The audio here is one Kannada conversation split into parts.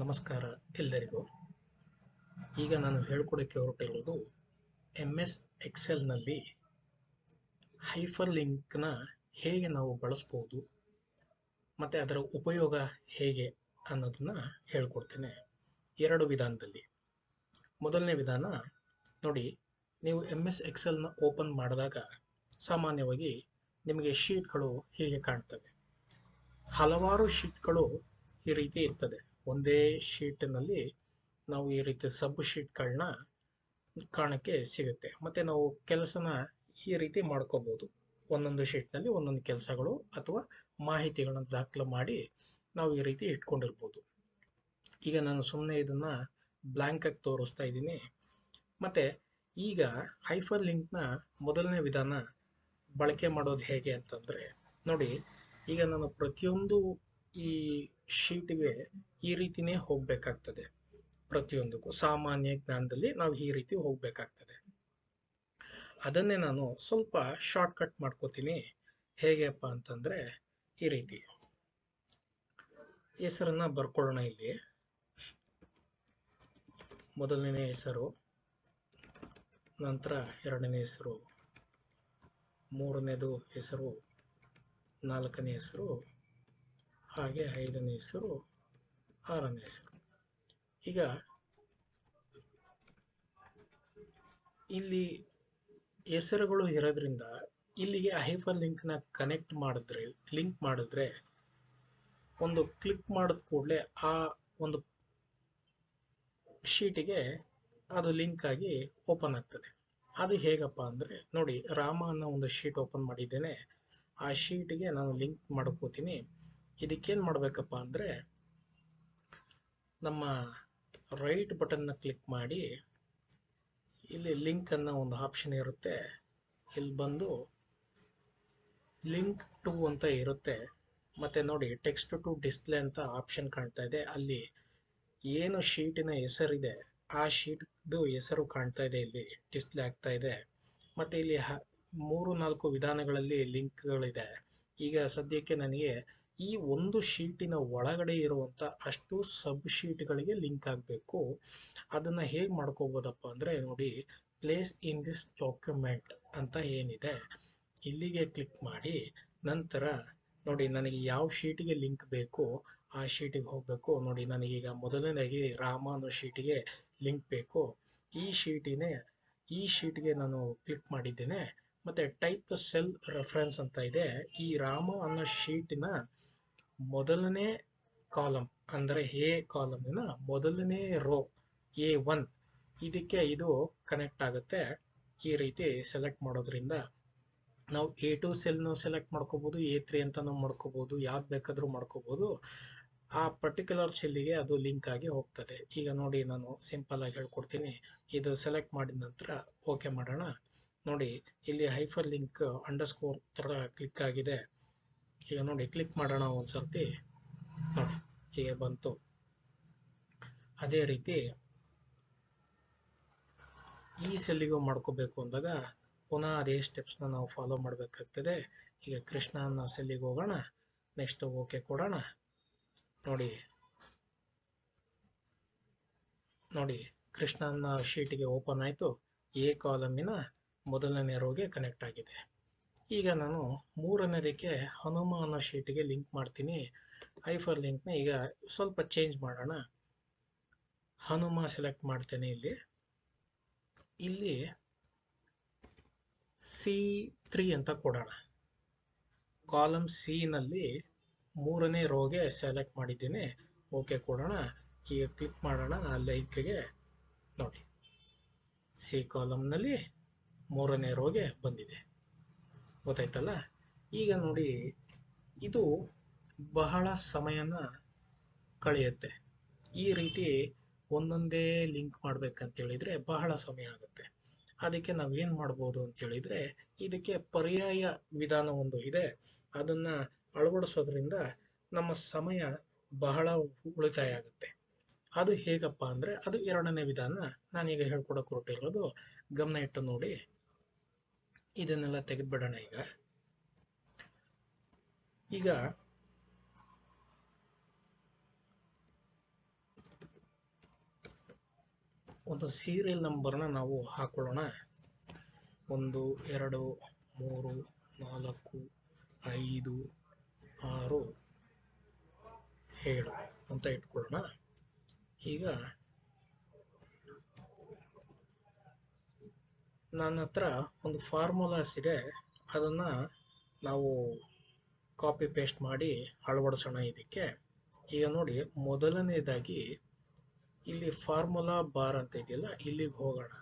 ನಮಸ್ಕಾರ ಎಲ್ಲರಿಗೂ. ಈಗ ನಾನು ಹೇಳ್ಕೊಡೋಕ್ಕೆ ಹೊರಟಿರೋದು ಎಂ ಎಸ್ ಎಕ್ಸೆಲ್ನಲ್ಲಿ ಹೈಫರ್ ಲಿಂಕ್ನ ಹೇಗೆ ನಾವು ಬಳಸ್ಬೋದು, ಮತ್ತು ಅದರ ಉಪಯೋಗ ಹೇಗೆ ಅನ್ನೋದನ್ನು ಹೇಳ್ಕೊಡ್ತೇನೆ. ಎರಡು ವಿಧಾನದಲ್ಲಿ. ಮೊದಲನೇ ವಿಧಾನ, ನೋಡಿ, ನೀವು ಎಂ ಎಸ್ ಎಕ್ಸೆಲ್ನ ಓಪನ್ ಮಾಡಿದಾಗ ಸಾಮಾನ್ಯವಾಗಿ ನಿಮಗೆ ಶೀಟ್ಗಳು ಹೀಗೆ ಕಾಣ್ತವೆ. ಹಲವಾರು ಶೀಟ್ಗಳು ಈ ರೀತಿ ಇರ್ತದೆ. ಒಂದೇ ಶೀಟ್ನಲ್ಲಿ ನಾವು ಈ ರೀತಿ ಸಬ್ ಶೀಟ್ಗಳನ್ನ ಕಾಣಕ್ಕೆ ಸಿಗುತ್ತೆ. ಮತ್ತು ನಾವು ಕೆಲಸನ ಈ ರೀತಿ ಮಾಡ್ಕೋಬೋದು. ಒಂದೊಂದು ಶೀಟ್ನಲ್ಲಿ ಒಂದೊಂದು ಕೆಲಸಗಳು ಅಥವಾ ಮಾಹಿತಿಗಳನ್ನು ದಾಖಲು ಮಾಡಿ ನಾವು ಈ ರೀತಿ ಇಟ್ಕೊಂಡಿರ್ಬೋದು. ಈಗ ನಾನು ಸುಮ್ಮನೆ ಇದನ್ನು ಬ್ಲ್ಯಾಂಕಾಗಿ ತೋರಿಸ್ತಾ ಇದ್ದೀನಿ. ಮತ್ತು ಈಗ ಹೈಫರ್ ಲಿಂಕ್ನ ಮೊದಲನೇ ವಿಧಾನ ಬಳಕೆ ಮಾಡೋದು ಹೇಗೆ ಅಂತಂದರೆ ನೋಡಿ, ಈಗ ನಾನು ಪ್ರತಿಯೊಂದು ಈ ಶೀಟ್ಗೆ ಈ ರೀತಿನೇ ಹೋಗಬೇಕಾಗ್ತದೆ. ಪ್ರತಿಯೊಂದಕ್ಕೂ ಸಾಮಾನ್ಯ ಜ್ಞಾನದಲ್ಲಿ ನಾವು ಈ ರೀತಿ ಹೋಗಬೇಕಾಗ್ತದೆ. ಅದನ್ನೇ ನಾನು ಸ್ವಲ್ಪ ಶಾರ್ಟ್ ಕಟ್ ಮಾಡ್ಕೋತೀನಿ. ಹೇಗೆಪ್ಪ ಅಂತಂದರೆ ಈ ರೀತಿ. ಹೆಸರನ್ನ ಬರ್ಕೊಳ್ಳೋಣ ಇಲ್ಲಿ. ಮೊದಲನೇ ಹೆಸರು, ನಂತರ ಎರಡನೇ ಹೆಸರು, ಮೂರನೇದು ಹೆಸರು, ನಾಲ್ಕನೇ ಹೆಸರು ಹಾಗೆ ಐದನೇ ಹೆಸರು, ಆರನೇ ಹೆಸರು. ಈಗ ಇಲ್ಲಿ ಹೆಸರುಗಳು ಇರೋದ್ರಿಂದ ಇಲ್ಲಿಗೆ ಹೈಫರ್ ಲಿಂಕ್ನ ಕನೆಕ್ಟ್ ಮಾಡಿದ್ರೆ ಲಿಂಕ್ ಮಾಡಿದ್ರೆ ಒಂದು ಕ್ಲಿಕ್ ಮಾಡಿದ ಕೂಡಲೇ ಆ ಒಂದು ಶೀಟಿಗೆ ಅದು ಲಿಂಕ್ ಆಗಿ ಓಪನ್ ಆಗ್ತದೆ. ಅದು ಹೇಗಪ್ಪ ಅಂದರೆ, ನೋಡಿ ರಾಮ ಅನ್ನೋ ಒಂದು ಶೀಟ್ ಓಪನ್ ಮಾಡಿದ್ದೇನೆ. ಆ ಶೀಟಿಗೆ ನಾನು ಲಿಂಕ್ ಮಾಡ್ಕೋತೀನಿ. ಇದಕ್ಕೇನು ಮಾಡಬೇಕಪ್ಪ ಅಂದರೆ ನಮ್ಮ ರೈಟ್ ಬಟನ್ನ ಕ್ಲಿಕ್ ಮಾಡಿ ಇಲ್ಲಿ ಲಿಂಕ್ ಅನ್ನೋ ಒಂದು ಆಪ್ಷನ್ ಇರುತ್ತೆ. ಇಲ್ಲಿ ಬಂದು ಲಿಂಕ್ ಟು ಅಂತ ಇರುತ್ತೆ. ಮತ್ತು ನೋಡಿ ಟೆಕ್ಸ್ಟ್ ಟು ಡಿಸ್ಪ್ಲೇ ಅಂತ ಆಪ್ಷನ್ ಕಾಣ್ತಾ ಇದೆ. ಅಲ್ಲಿ ಏನು ಶೀಟಿನ ಹೆಸರಿದೆ, ಆ ಶೀಟ್ದು ಹೆಸರು ಕಾಣ್ತಾ ಇದೆ ಇಲ್ಲಿ ಡಿಸ್ಪ್ಲೇ ಆಗ್ತಾ ಇದೆ. ಮತ್ತು ಇಲ್ಲಿ ಮೂರು ನಾಲ್ಕು ವಿಧಾನಗಳಲ್ಲಿ ಲಿಂಕ್ಗಳಿದೆ ಈಗ ಸದ್ಯಕ್ಕೆ ನನಗೆ ಈ ಒಂದು ಶೀಟಿನ ಒಳಗಡೆ ಇರುವಂಥ ಅಷ್ಟು ಸಬ್ ಶೀಟ್ಗಳಿಗೆ ಲಿಂಕ್ ಆಗಬೇಕು. ಅದನ್ನು ಹೇಗೆ ಮಾಡ್ಕೋಬೋದಪ್ಪ ಅಂದರೆ ನೋಡಿ ಪ್ಲೇಸ್ ಇನ್ ದಿಸ್ ಡಾಕ್ಯುಮೆಂಟ್ ಅಂತ ಏನಿದೆ, ಇಲ್ಲಿಗೆ ಕ್ಲಿಕ್ ಮಾಡಿ, ನಂತರ ನೋಡಿ ನನಗೆ ಯಾವ ಶೀಟಿಗೆ ಲಿಂಕ್ ಬೇಕು ಆ ಶೀಟಿಗೆ ಹೋಗಬೇಕು. ನೋಡಿ ನನಗೀಗ ಮೊದಲನೇದಾಗಿ ರಾಮ ಅನ್ನೋ ಶೀಟಿಗೆ ಲಿಂಕ್ ಬೇಕು. ಈ ಶೀಟಿನೇ ಈ ಶೀಟ್ಗೆ ನಾನು ಕ್ಲಿಕ್ ಮಾಡಿದ್ದೇನೆ. ಮತ್ತು ಟೈಪ್ ಸೆಲ್ ರೆಫರೆನ್ಸ್ ಅಂತ ಇದೆ. ಈ ರಾಮ ಅನ್ನೋ ಶೀಟಿನ ಮೊದಲನೇ ಕಾಲಮ್ ಅಂದರೆ ಎ ಕಾಲಮಿನ ಮೊದಲನೇ ರೋ, ಎ ಒನ್. ಇದಕ್ಕೆ ಇದು ಕನೆಕ್ಟ್ ಆಗುತ್ತೆ. ಈ ರೀತಿ ಸೆಲೆಕ್ಟ್ ಮಾಡೋದ್ರಿಂದ ನಾವು ಎ ಟು ಸೆಲ್ನು ಸೆಲೆಕ್ಟ್ ಮಾಡ್ಕೋಬೋದು, ಎ ತ್ರೀ ಅಂತಲೂ ಮಾಡ್ಕೋಬೋದು, ಯಾವ್ದು ಬೇಕಾದರೂ ಮಾಡ್ಕೋಬೋದು. ಆ ಪರ್ಟಿಕ್ಯುಲರ್ ಸೆಲ್ಲಿಗೆ ಅದು ಲಿಂಕ್ ಆಗಿ ಹೋಗ್ತದೆ. ಈಗ ನೋಡಿ ನಾನು ಸಿಂಪಲ್ ಆಗಿ ಹೇಳ್ಕೊಡ್ತೀನಿ. ಇದು ಸೆಲೆಕ್ಟ್ ಮಾಡಿದ ನಂತರ ಓಕೆ ಮಾಡೋಣ. ನೋಡಿ, ಇಲ್ಲಿ ಹೈಫರ್ ಲಿಂಕ್ ಅಂಡರ್ಸ್ಕೋರ್ ಥರ ಕ್ಲಿಕ್ ಆಗಿದೆ. ಈಗ ನೋಡಿ ಕ್ಲಿಕ್ ಮಾಡೋಣ ಒಂದು ಸರ್ತಿ ನೋಡಿ, ಹೀಗೆ ಬಂತು. ಅದೇ ರೀತಿ ಈ ಸೆಲ್ಲಿಗೂ ಮಾಡ್ಕೋಬೇಕು ಅಂದಾಗ ಪುನಃ ಅದೇ ಸ್ಟೆಪ್ಸ್ನ ನಾವು ಫಾಲೋ ಮಾಡಬೇಕಾಗ್ತದೆ. ಈಗ ಕೃಷ್ಣ ಅನ್ನೋ ಸೆಲ್ಲಿಗೆ ಹೋಗೋಣ. ನೆಕ್ಸ್ಟ್ ಓಕೆ ಕೊಡೋಣ. ನೋಡಿ. ನೋಡಿ, ಕೃಷ್ಣನ ಶೀಟಿಗೆ ಓಪನ್ ಆಯಿತು. ಎ ಕಾಲಮಿನ ಮೊದಲನೇ ರೋಗೆ ಕನೆಕ್ಟ್ ಆಗಿದೆ. ಈಗ ನಾನು ಮೂರನೇದಕ್ಕೆ ಹನುಮ ಅನ್ನೋ ಶೀಟಿಗೆ ಲಿಂಕ್ ಮಾಡ್ತೀನಿ. ಐಫರ್ ಲಿಂಕ್ನ ಈಗ ಸ್ವಲ್ಪ ಚೇಂಜ್ ಮಾಡೋಣ. ಹನುಮ ಸೆಲೆಕ್ಟ್ ಮಾಡ್ತೇನೆ ಇಲ್ಲಿ. ಇಲ್ಲಿ ಸಿ ತ್ರೀ ಅಂತ ಕೊಡೋಣ. ಕಾಲಮ್ ಸಿನಲ್ಲಿ ಮೂರನೇ ರೋಗೆ ಸೆಲೆಕ್ಟ್ ಮಾಡಿದ್ದೀನಿ. ಓಕೆ ಕೊಡೋಣ. ಈಗ ಕ್ಲಿಕ್ ಮಾಡೋಣ ಆ ಲೈಕ್ಗೆ. ನೋಡಿ. ಸಿ ಕಾಲಮ್ನಲ್ಲಿ ಮೂರನೇ ರೋಗೆ ಬಂದಿದೆ. ಗೊತ್ತಾಯ್ತಲ್ಲ? ಈಗ ನೋಡಿ, ಇದು ಬಹಳ ಸಮಯನ ಕಳೆಯುತ್ತೆ. ಈ ರೀತಿ ಒಂದೊಂದೇ ಲಿಂಕ್ ಮಾಡ್ಬೇಕಂತೇಳಿದರೆ ಬಹಳ ಸಮಯ ಆಗುತ್ತೆ. ಅದಕ್ಕೆ ನಾವು ಏನು ಮಾಡ್ಬೋದು ಅಂತೇಳಿದರೆ, ಇದಕ್ಕೆ ಪರ್ಯಾಯ ವಿಧಾನ ಒಂದು ಇದೆ. ಅದನ್ನು ಅಳವಡಿಸೋದ್ರಿಂದ ನಮ್ಮ ಸಮಯ ಬಹಳ ಉಳಿತಾಯ ಆಗುತ್ತೆ. ಅದು ಹೇಗಪ್ಪ ಅಂದರೆ, ಅದು ಎರಡನೇ ವಿಧಾನ ನಾನೀಗ ಹೇಳ್ಕೊಡಕ್ಕೆ ಹೊರಟಿರೋದು, ಗಮನ ಇಟ್ಟು ನೋಡಿ. ಇದನ್ನೆಲ್ಲ ತೆಗೆದುಬಿಡೋಣ ಈಗ. ಈಗ ಒಂದು ಸೀರಿಯಲ್ ನಂಬರ್ನ ನಾವು ಹಾಕೊಳ್ಳೋಣ. ಒಂದು, ಎರಡು, ಮೂರು, ನಾಲ್ಕು, ಐದು, ಆರು, ಏಳು ಅಂತ ಇಟ್ಕೊಳ್ಳೋಣ. ಈಗ ನನ್ನ ಹತ್ರ ಒಂದು ಫಾರ್ಮುಲಾಸ್ ಇದೆ. ಅದನ್ನು ನಾವು ಕಾಪಿ ಪೇಸ್ಟ್ ಮಾಡಿ ಅಳವಡಿಸೋಣ ಇದಕ್ಕೆ. ಈಗ ನೋಡಿ, ಮೊದಲನೇದಾಗಿ ಇಲ್ಲಿ ಫಾರ್ಮುಲಾ ಬಾರ್ ಅಂತ ಇದೆಯಲ್ಲ, ಇಲ್ಲಿಗೆ ಹೋಗೋಣ.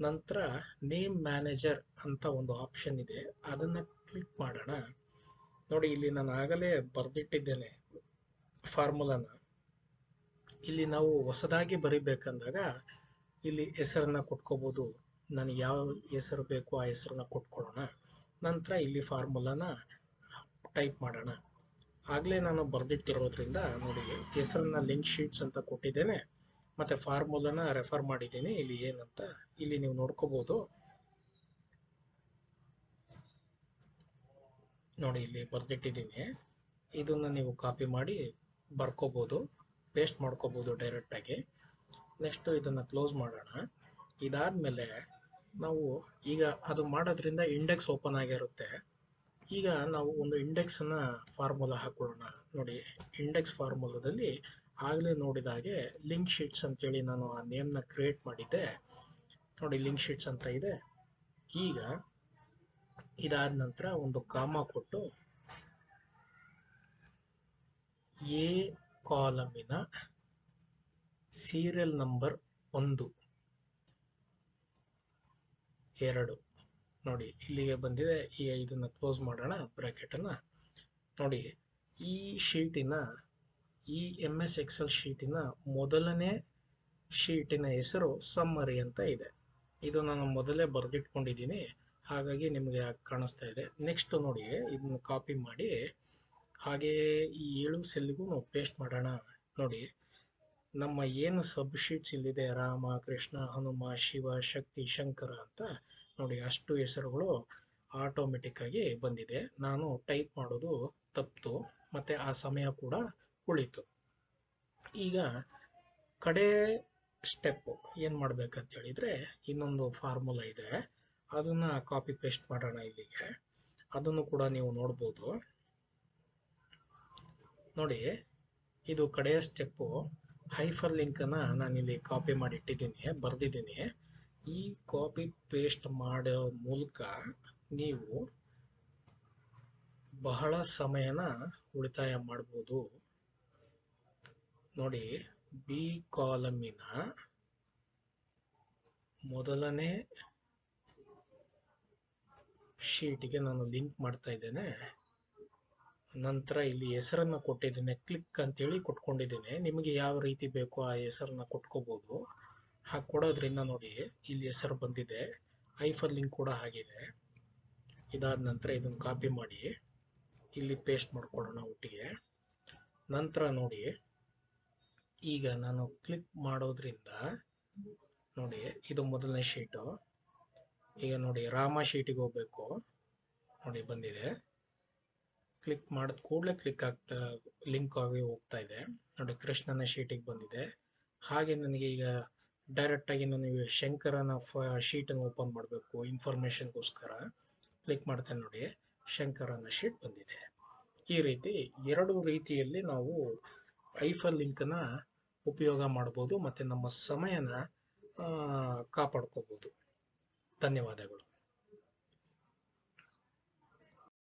ನಂತರ ನೇಮ್ ಮ್ಯಾನೇಜರ್ ಅಂತ ಒಂದು ಆಪ್ಷನ್ ಇದೆ. ಅದನ್ನು ಕ್ಲಿಕ್ ಮಾಡೋಣ. ನೋಡಿ, ಇಲ್ಲಿ ನಾನು ಆಗಲೇ ಬರೆದಿಟ್ಟಿದ್ದೇನೆ ಫಾರ್ಮುಲಾನ ಇಲ್ಲಿ ನಾವು ಹೊಸದಾಗಿ ಬರಿಬೇಕಂದಾಗ ಇಲ್ಲಿ ಹೆಸರನ್ನು ಕೊಟ್ಕೋಬೋದು. ನನಗೆ ಯಾವ ಹೆಸರು ಬೇಕು ಆ ಹೆಸರನ್ನ ಕೊಟ್ಕೊಳ್ಳೋಣ ನಂತರ ಇಲ್ಲಿ ಫಾರ್ಮುಲಾನ ಟೈಪ್ ಮಾಡೋಣ. ಆಗಲೇ ನಾನು ಬರೆದಿಟ್ಟಿರೋದ್ರಿಂದ ನೋಡಿ, ಹೆಸರನ್ನ ಲಿಂಕ್ ಶೀಟ್ಸ್ ಅಂತ ಕೊಟ್ಟಿದ್ದೇನೆ. ಮತ್ತು ಫಾರ್ಮುಲಾನ ರೆಫರ್ ಮಾಡಿದ್ದೀನಿ. ಇಲ್ಲಿ ಏನಂತ ಇಲ್ಲಿ ನೀವು ನೋಡ್ಕೋಬೋದು. ನೋಡಿ, ಇಲ್ಲಿ ಬರೆದಿಟ್ಟಿದ್ದೀನಿ. ಇದನ್ನು ನೀವು ಕಾಪಿ ಮಾಡಿ ಬರ್ಕೋಬೋದು. ಪೇಸ್ಟ್ ಮಾಡ್ಕೋಬೋದು ಡೈರೆಕ್ಟಾಗಿ ನೆಕ್ಸ್ಟು ಇದನ್ನು ಕ್ಲೋಸ್ ಮಾಡೋಣ. ಇದಾದಮೇಲೆ ನಾವು ಈಗ ಅದು ಮಾಡೋದ್ರಿಂದ ಇಂಡೆಕ್ಸ್ ಓಪನ್ ಆಗಿರುತ್ತೆ. ಈಗ ನಾವು ಒಂದು ಇಂಡೆಕ್ಸನ್ನು ಫಾರ್ಮುಲಾ ಹಾಕೊಳ್ಳೋಣ. ನೋಡಿ ಇಂಡೆಕ್ಸ್ ಫಾರ್ಮುಲಾದಲ್ಲಿ ಆಗಲೇ ನೋಡಿದ ಹಾಗೆ ಲಿಂಕ್ ಶೀಟ್ಸ್ ಅಂತೇಳಿ ನಾನು ಆ ನೇಮ್ನ ಕ್ರಿಯೇಟ್ ಮಾಡಿದ್ದೆ. ನೋಡಿ ಲಿಂಕ್ ಶೀಟ್ಸ್ ಅಂತ ಇದೆ. ಈಗ ಇದಾದ ನಂತರ ಒಂದು ಕಾಮ ಕೊಟ್ಟು ಎ ಕಾಲಮಿನ ಸೀರಿಯಲ್ ನಂಬರ್ ಒಂದು. ಎರಡು. ನೋಡಿ, ಇಲ್ಲಿಗೆ ಬಂದಿದೆ. ಈ ಇದನ್ನು ಕ್ಲೋಸ್ ಮಾಡೋಣ. ಬ್ರ್ಯಾಕೆಟನ್ನು ನೋಡಿ, ಈ ಶೀಟಿನ, ಈ ಎಂ ಎಸ್ ಎಕ್ಸೆಲ್ ಶೀಟಿನ ಮೊದಲನೇ ಶೀಟಿನ ಹೆಸರು ಸಮ್ಮರಿ ಅಂತ ಇದೆ. ಇದು ನಾನು ಮೊದಲೇ ಬರೆದಿಟ್ಕೊಂಡಿದ್ದೀನಿ. ಹಾಗಾಗಿ ನಿಮಗೆ ಕಾಣಿಸ್ತಾ ಇದೆ. ನೆಕ್ಸ್ಟ್ ನೋಡಿ, ಇದನ್ನು ಕಾಪಿ ಮಾಡಿ. ಹಾಗೆ ಈ ಏಳು ಸೆಲ್ಗೂ ನಾವು ಪೇಸ್ಟ್ ಮಾಡೋಣ. ನೋಡಿ ನಮ್ಮ ಏನು ಸಬ್ಶೀಟ್ಸ್ ಇಲ್ಲಿದೆ? ರಾಮ, ಕೃಷ್ಣ, ಹನುಮ, ಶಿವ, ಶಕ್ತಿ, ಶಂಕರ ಅಂತ ನೋಡಿ ಅಷ್ಟು ಹೆಸರುಗಳು ಆಟೋಮೆಟಿಕ್ ಆಗಿ ಬಂದಿದೆ. ನಾನು ಟೈಪ್ ಮಾಡೋದು ತಪ್ಪಿತು ಮತ್ತು ಆ ಸಮಯ ಕೂಡ ಉಳಿತು. ಈಗ ಕಡೆ ಸ್ಟೆಪ್ಪು ಏನು ಮಾಡ್ಬೇಕಂತ ಹೇಳಿದರೆ ಇನ್ನೊಂದು ಫಾರ್ಮುಲಾ ಇದೆ. ಅದನ್ನು ಕಾಪಿ ಪೇಸ್ಟ್ ಮಾಡೋಣ ಇಲ್ಲಿಗೆ. ಅದನ್ನು ಕೂಡ ನೀವು ನೋಡ್ಬೋದು. ನೋಡಿ, ಇದು ಕಡೆಯ ಸ್ಟೆಪ್ಪು ಹೈಫರ್ ಲಿಂಕನ್ನು ನಾನಿಲ್ಲಿ ಕಾಪಿ ಮಾಡಿ ಇಟ್ಟಿದ್ದೀನಿ ಬರೆದಿದ್ದೀನಿ. ಈ ಕಾಪಿ ಪೇಸ್ಟ್ ಮಾಡೋ ಮೂಲಕ ನೀವು ಬಹಳ ಸಮಯನ ಉಳಿತಾಯ ಮಾಡ್ಬೋದು. ನೋಡಿ ಬಿ ಕಾಲಮಿನ ಮೊದಲನೇ ಶೀಟ್ಗೆ ನಾನು ಲಿಂಕ್ ಮಾಡ್ತಾ ಇದ್ದೇನೆ. ನಂತರ ಇಲ್ಲಿ ಹೆಸರನ್ನು ಕೊಟ್ಟಿದ್ದೇನೆ. ಕ್ಲಿಕ್ ಅಂತೇಳಿ ಕೊಟ್ಕೊಂಡಿದ್ದೇನೆ. ನಿಮಗೆ ಯಾವ ರೀತಿ ಬೇಕೋ ಆ ಹೆಸರನ್ನ ಕೊಟ್ಕೋಬೋದು. ಹಾಗೆ ಕೊಡೋದ್ರಿಂದ ನೋಡಿ ಇಲ್ಲಿ ಹೆಸರು ಬಂದಿದೆ. ಐಫರ್ ಲಿಂಕ್ ಕೂಡ ಆಗಿದೆ. ಇದಾದ ನಂತರ ಇದನ್ನು ಕಾಪಿ ಮಾಡಿ ಇಲ್ಲಿ ಪೇಸ್ಟ್ ಮಾಡ್ಕೊಳ್ಳೋಣ ಒಟ್ಟಿಗೆ. ನಂತರ ನೋಡಿ ಈಗ ನಾನು ಕ್ಲಿಕ್ ಮಾಡೋದ್ರಿಂದ ನೋಡಿ ಇದು ಮೊದಲನೇ ಶೀಟು. ಈಗ ನೋಡಿ ರಾಮ ಶೀಟಿಗೆ ಹೋಗಬೇಕು. ನೋಡಿ ಬಂದಿದೆ. ಕ್ಲಿಕ್ ಮಾಡಿದ ಕೂಡಲೇ ಕ್ಲಿಕ್ ಆಗ್ತಾ ಲಿಂಕ್ ಆಗಿ ಹೋಗ್ತಾ ಇದೆ. ನೋಡಿ, ಕೃಷ್ಣನ ಶೀಟಿಗೆ ಬಂದಿದೆ. ಹಾಗೆ ನನಗೆ ಈಗ ಡೈರೆಕ್ಟಾಗಿ ನಾನು ಶಂಕರನ ಫ ಶೀಟನ್ನು ಓಪನ್ ಮಾಡಬೇಕು ಇನ್ಫಾರ್ಮೇಷನ್ಗೋಸ್ಕರ ಕ್ಲಿಕ್ ಮಾಡ್ತೇನೆ ನೋಡಿ, ಶಂಕರನ ಶೀಟ್ ಬಂದಿದೆ. ಈ ರೀತಿ ಎರಡು ರೀತಿಯಲ್ಲಿ ನಾವು ಐಫಲ್ ಲಿಂಕನ್ನು ಉಪಯೋಗ ಮಾಡ್ಬೋದು, ಮತ್ತು ನಮ್ಮ ಸಮಯನ ಕಾಪಾಡ್ಕೋಬೋದು. ಧನ್ಯವಾದಗಳು.